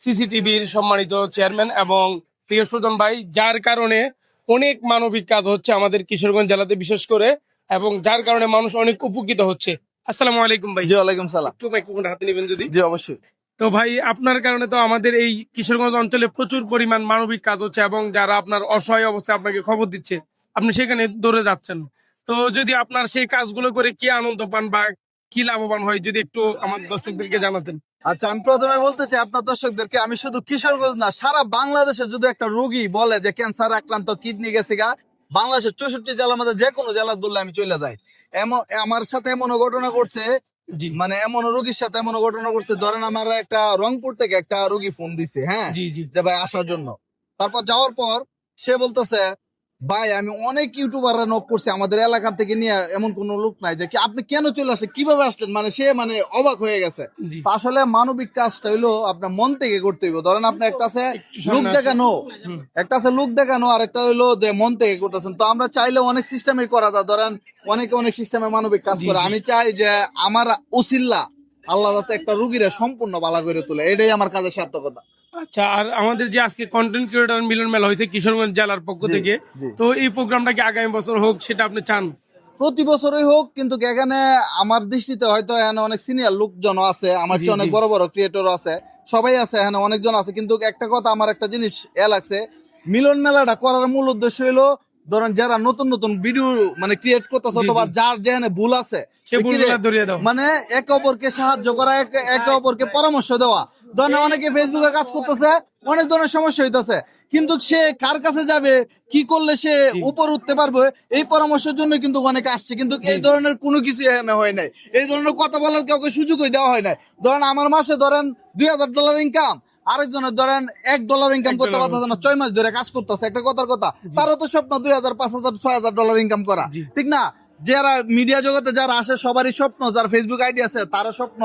সিসিটিভির সম্মানিত চেয়ারম্যান এবং প্রিয় সুজন ভাই যার কারণে অনেক মানবিক কাজ হচ্ছে আমাদের কিশোরগঞ্জ জেলাতে বিশেষ করে এবং যার কারণে মানুষ অনেক উপকৃত হচ্ছে। আসসালামু আলাইকুম ভাই। জি ওয়ালাইকুম সালাম। একটু মাইক্রোফোন হাতে নেবেন যদি? জি অবশ্যই। তো ভাই আপনার কারণে তো আমাদের এই কিশোরগঞ্জ অঞ্চলে প্রচুর পরিমাণ মানবিক কাজ হচ্ছে এবং যারা আপনার অসহায় অবস্থায় আপনাকে খবর দিচ্ছে আপনি সেখানে দৌড়ে যাচ্ছেন। তো যদি আপনার সেই কাজগুলো করে কি আনন্দ পান বা কি লাভবান হয় যদি একটু আমার দর্শকদেরকে জানাতেন? আচ্ছা আমি প্রথমে বলতে চাই আপনার দর্শকদেরকে আমি শুধু কিশোরগঞ্জ না সারা বাংলাদেশে যদি একটা রোগী বলে যে ক্যান্সার আক্রান্ত কিডনি গেছে গা বাংলাদেশের চৌষট্টি জেলার মধ্যে যে কোনো জেলা বললে আমি চলে যাই। এমন আমার সাথে এমন ঘটনা ঘটছে মানে এমন রোগীর সাথে এমন ঘটনা ঘটছে ধরেন আমার একটা রংপুর থেকে একটা রোগী ফোন দিছে হ্যাঁ? জি জি। যে ভাই আসার জন্য। তারপর যাওয়ার পর সে বলতেছে ভাই আমি অনেক ইউটিউবাররা নক করছি আমাদের এলাকা থেকে নিয়ে এমন কোন লোক নাই যে আপনি কেন চলে আসলেন কীভাবে আসলেন? মানে সে মানে অবাক হয়ে গেছে। আসলে মানবিক কাজটা হইল আপনার মন থেকে করতে হইব। ধরেন আপনি একটা আছে লোক দেখানো একটা আছে লোক দেখানো আর একটা হইল যে মন থেকে করতেছেন। তো আমরা চাইলে অনেক সিস্টেমে করা যায়। ধরেন অনেকে অনেক সিস্টেমে মানবিক কাজ করে। আমি চাই যে আমার উসিল্লা আল্লাহ একটা রুগীরা সম্পূর্ণ বালা করে তোলে। এটাই আমার কাজের সার্থকতা। আচ্ছা আর আমাদের যে আজকে কন্টেন্ট ক্রিয়েটর মিলন মেলা হয়েছে কিশোরগঞ্জ জেলার পক্ষ থেকে তো এই প্রোগ্রামটা কি আগামী বছর হোক সেটা আপনি চান? প্রতি বছরই হোক কিন্তু এখানে আমার দৃষ্টিতে হয়তো এখানে অনেক সিনিয়র লোকজন আছে আমার চেয়ে অনেক বড় বড় ক্রিয়েটর আছে সবাই আছে এখানে অনেকজন আছে কিন্তু একটা কথা আমার একটা জিনিস এ লাগছে মিলন মেলাটা করার মূল উদ্দেশ্য হলো ধরেন যারা নতুন নতুন ভিডিও মানে ক্রিয়েট করতেছে অথবা যার যেখানে ভুল আছে সে ওই ধরিয়ে দাও। মানে একে অপরকে সাহায্য করা একে একে অপরকে পরামর্শ দেওয়া ধরেন অনেকে ফেসবুকে কাজ করতেছে অনেক ধরনের সমস্যা হইতেছে। কিন্তু সে কার কাছে যাবে কি করলে সে উপর উঠতে পারবে এই পরামর্শের জন্য কিন্তু অনেকে আসছে। কিন্তু এই ধরনের কোনো কিছু এখানে হয় নাই। এই ধরনের কথা বলার কাউকে সুযোগই দেওয়া হয় নাই। ধরেন আমার মাসে ধরেন দুই হাজার ডলার ইনকাম আরেকজনের ধরেন এক ডলার ইনকাম করতে পারতেছে না ছয় মাস ধরে কাজ করতেছে একটা কথার কথা। তারও তো স্বপ্ন দুই হাজার পাঁচ হাজার ছয় হাজার ডলার ইনকাম করা। ঠিক না? যারা মিডিয়া জগতে যারা আসে সবারই স্বপ্ন যার ফেসবুক আইডি আছে তারও স্বপ্ন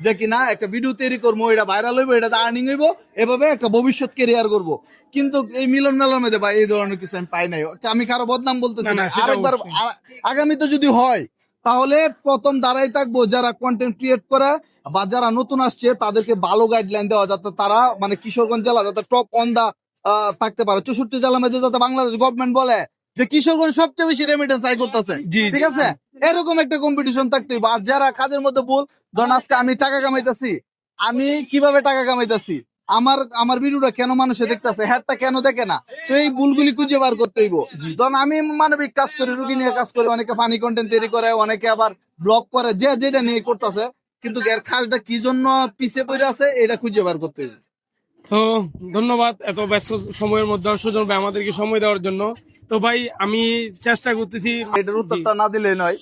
যে কিনা একটা ভিডিও তৈরি করব এটা ভাইরাল হইবো এটা আর্নিং হইবো এভাবে একটা ভবিষ্যৎ কেরিয়ার করব। কিন্তু এই মিলন মেলার মধ্যে ভাই এই ধরনের কিছু আমি পাই নাই। আমি কারও বদনাম বলতেছি না, না না, আরেকবার আগামীতে যদি হয় তাহলে প্রথম দাঁড়াই থাকব যারা কন্টেন্ট ক্রিয়েট করে বা যারা নতুন আসছে তাদেরকে ভালো গাইডলাইন দেওয়া যাতে তারা মানে কিশোরগঞ্জ জেলা যাতে টপ অন দা থাকতে পারে। চৌষট্টি জেলার মধ্যে যাতে বাংলাদেশ গভর্নমেন্ট বলে যে কিশোরগঞ্জ সবচেয়ে বেশি রেমিটেন্স আয় করতেছে। ঠিক আছে? এরকম একটা কম্পিটিশন থাকতে। আর যারা কাজের মধ্যে বল ধরেন আজকে আমি টাকা কামাইতেছি আমি কীভাবে টাকা কামাইতেছি? আমার আমার ভিডিওটা কেন মানুষে দেখতেছে? হ্যাটটা কেন দেখে না? তো এই ভুলগুলি খুঁজে বার করতে হইব। ধরেন আমি মানবিক কাজ করি রুগী নিয়ে কাজ করি অনেকে ফানি কন্টেন্ট তৈরি করে অনেকে আবার ব্লগ করে যে যেটা নিয়ে করতেছে কিন্তু এর কাজটা কি জন্য পিছিয়ে পড়ে আছে এটা খুঁজে বার করতে হইব। তো ধন্যবাদ এত ব্যস্ত সময়ের মধ্যে সুজন আমাদেরকে সময় দেওয়ার জন্য। তো ভাই, আমি চেষ্টা করতেছি এটার উত্তরটা না দিলে নয়।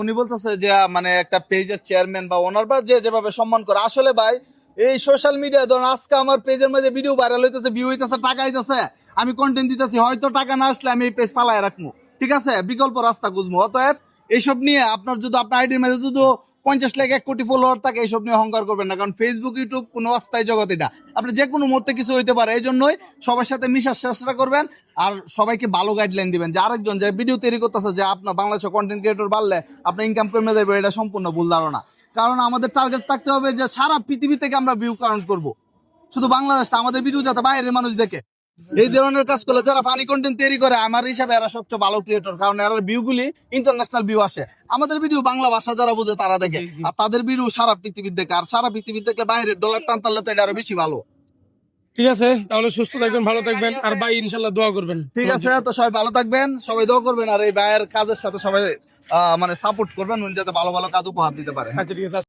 উনি বলতেছে যে মানে একটা পেজের চেয়ারম্যান বা ওনার বা যে যেভাবে সম্মান করে। আসলে ভাই, এই সোশ্যাল মিডিয়া ধরুন আজকে আমার পেজের মধ্যে ভিডিও ভাইরাল হইতেছে ভিউ হইতেছে, টাকা হইতেছে। আমি কন্টেন্ট দিতেছি, হয়তো টাকা না আসলে আমি এই পেজ ফালাই রাখব ঠিক আছে? বিকল্প রাস্তা খুঁজবো অতএব, এইসব নিয়ে আপনার যদি, আপনার আইডির মধ্যে যদি পঞ্চাশ লাখ, এক কোটি ফলোয়ার থাকে এইসব নিয়ে অহংকার করবেন না, কারণ ফেসবুক ইউটিউব কোনো অস্থায়ী জগৎ এটা। আপনি যে কোনো মুহূর্তে কিছু হইতে পারে, এই জন্যই সবার সাথে মিশার চেষ্টা করবেন আর সবাইকে ভালো গাইডলাইন দিবেন। যে আরেকজন যে ভিডিও তৈরি করতেছে, যে আপনার বাংলাদেশের কন্টেন্ট ক্রিয়েটর বাড়লে আপনার ইনকাম কমে যাবে, এটা সম্পূর্ণ ভুল ধারণা। কারণ আমাদের টার্গেট থাকতে হবে যে সারা পৃথিবী থেকে আমরা ভিউ কাউন্ট করব। শুধু বাংলাদেশটা, আমাদের ভিডিও যাতে বাইরের মানুষ দেখে। এই ধরনের কাজ করলে যারা ফানি কন্টেন্ট তৈরি করে আমার হিসাবে এরা সবচেয়ে ভালো ক্রিয়েটর কারণ এর ভিউ গুলি ইন্টারন্যাশনাল ভিউ আসে। আমাদের ভিডিও বাংলা ভাষা যারা বুঝে তারা দেখে। আর তাদের ভিডিও সারা পৃথিবীর দেখে। আর সারা পৃথিবীর দেখলে বাইরের ডলার টান তাহলে তো এটা আরও বেশি ভালো। ঠিক আছে তাহলে সুস্থ থাকবেন ভালো থাকবেন। আর ভাই ইনশাল্লাহ দোয়া করবেন। ঠিক আছে তো সবাই ভালো থাকবেন সবাই দোয়া করবেন আর এই ভাইয়ের কাজের সাথে সবাই আহ, মানে সাপোর্ট করবেন উনি যাতে ভালো ভালো কাজ উপহার দিতে পারে। আচ্ছা ঠিক আছে